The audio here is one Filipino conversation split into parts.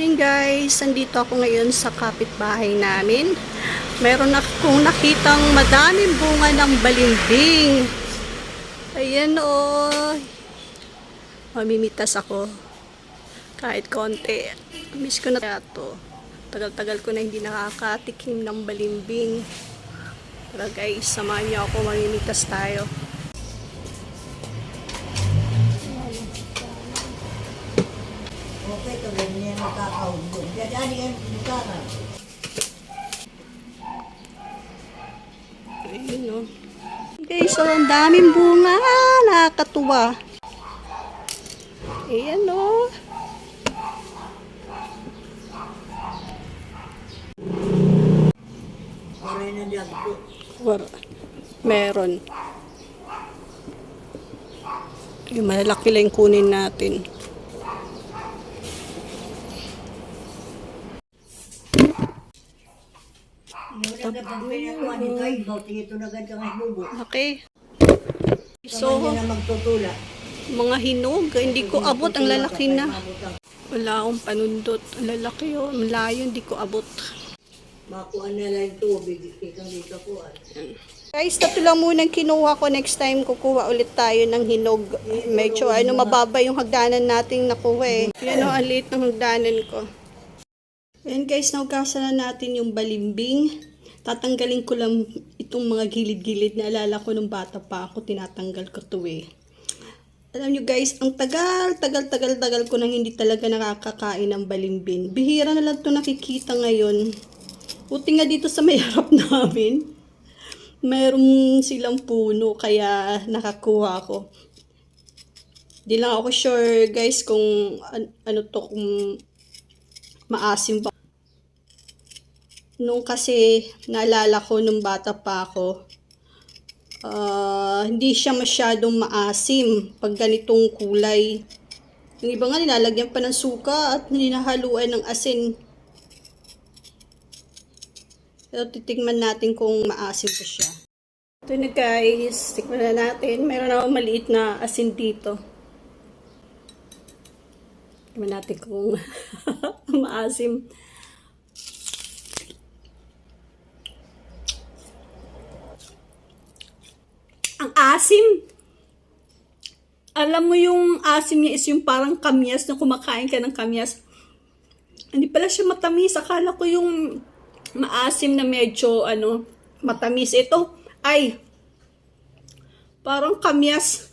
morning guys! Andito ako ngayon sa kapitbahay namin. Meron akong nakitang madaming bunga ng balimbing. Ayan o. Oh. Mamimitas ako. Kahit konti. Miss ko na kaya to. Tagal-tagal ko na hindi nakakatikim ng balimbing. Tara guys, samahan niyo ako. Mamimitas tayo. Okay, ito ganyan ang kakaubo. Dadali yan, bukara. Ayun o. Guys, so ang daming bunga. Nakakatuwa. Ayan o. Maray na dagpo. Meron. Yung malalaki lang kunin natin. Okay. So, mga hinog. Hindi ko abot. Ang lalaki na. Wala akong panundot. Ang lalaki o. Malayo. Hindi ko abot. Makuha na lang tubig. Ikang dito po. Guys, tatlo lang muna ang kinuha ko. Next time, kukuha ulit tayo ng hinog. Medyo, ano, mababa yung hagdanan nating nakuha eh. Yan o, ang liit ng hagdanan ko. Ayan guys, naugasan na natin yung balimbing. Tatanggalin ko lang itong mga gilid-gilid na alala ko nung bata pa ako. Tinatanggal ko to eh. Alam nyo guys, ang tagal, tagal, tagal, tagal ko nang hindi talaga nakakakain ng balimbing. Bihira na lang to nakikita ngayon. Buti nga dito sa may harap namin meron silang puno kaya nakakuha ako. Di lang ako sure guys kung an- ano to kung maasim ba. Nung kasi naalala ko nung bata pa ako, ah, hindi siya masyadong maasim pag ganitong kulay. Yung iba nga nilalagyan pa ng suka at ninahaluan ng asin. So, titigman natin kung maasim pa siya. Ito na guys, tikman na natin. Meron ako maliit na asin dito. Tikman natin kung maasim. Ang asim! Alam mo yung asim niya is yung parang kamyas na kumakain ka ng kamyas. Hindi pala siya matamis. Akala ko yung maasim na medyo ano, matamis. Ito, ay, parang kamyas.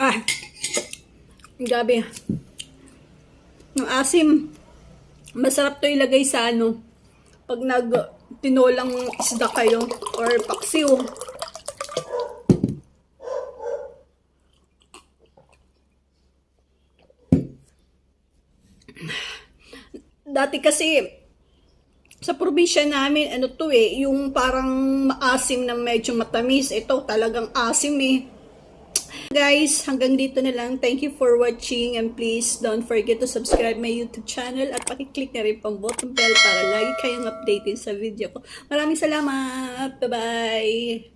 Ah, gabi. Yung asim, masarap to ilagay sa ano, pag nag tinolang isda kayo or paksiw. Dati kasi, sa probinsya namin, ano to eh, yung parang maasim na medyo matamis. Ito talagang asim eh. Guys, hanggang dito na lang. Thank you for watching and please don't forget to subscribe my YouTube channel at pakiclick na rin pang button bell para lagi kayong updated sa video ko. Maraming salamat! Bye-bye!